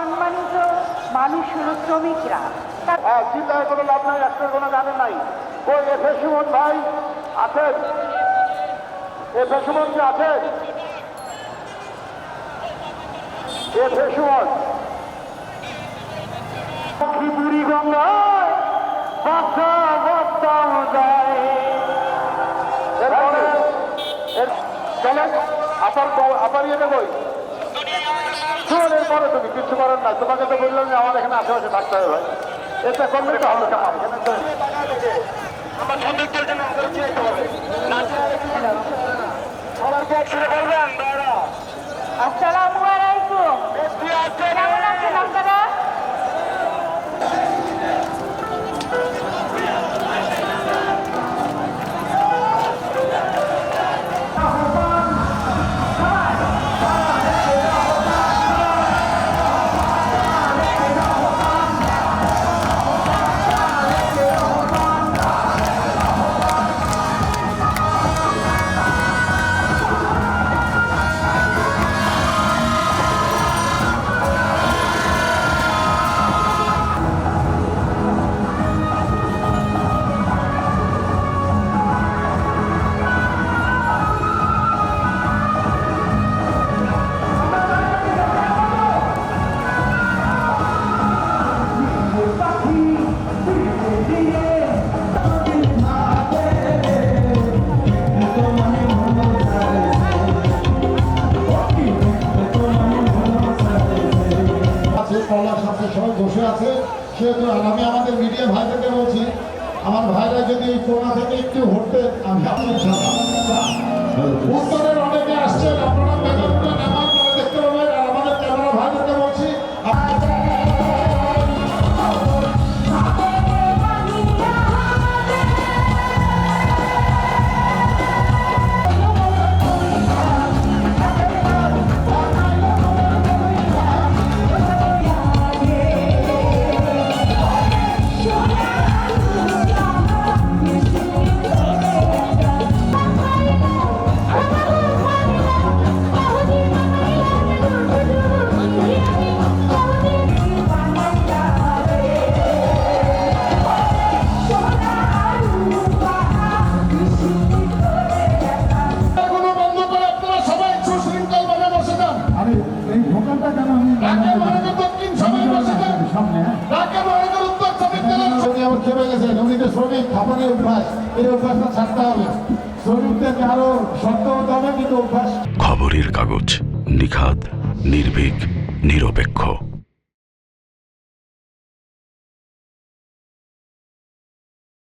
সম্মানিত মানুষ হলো শ্রমিকরা। হ্যাঁ চিন্তায় কোনো লাভ নাই একটা কোনো জানেন নাই। ওই এফে সুমন ভাই আছেন? এফে সুমন কি আছেন? এফে সুমন। বুড়ি গঙ্গায় আপার আপার ইয়েতে বই। শোন এরপরে তুমি কিছু করার না তোমাকে তো বললাম যে আমার এখানে আশেপাশে থাকতে হবে ভাই। এটা করলে তো হবে আমার সৌন্দর্যের জন্য? সবার পথ শুরু করবেন দাঁড়া আসসালামু আলাইকুম। আছে কলা সাথে সবাই বসে আছে। সেহেতু আমি আমাদের মিডিয়া ভাইদেরকে বলছি আমার ভাইরা যদি এই করোনা থেকে একটু হটতে আমি আপনার আরে এই ভোকালটা কেন আমি শ্রমিক খাবারের অভ্যাস এই অভ্যাসটা ছাড়তে হবে আরও অভ্যাস খবরের কাগজ নিখাদ, নির্ভীক, নিরপেক্ষ।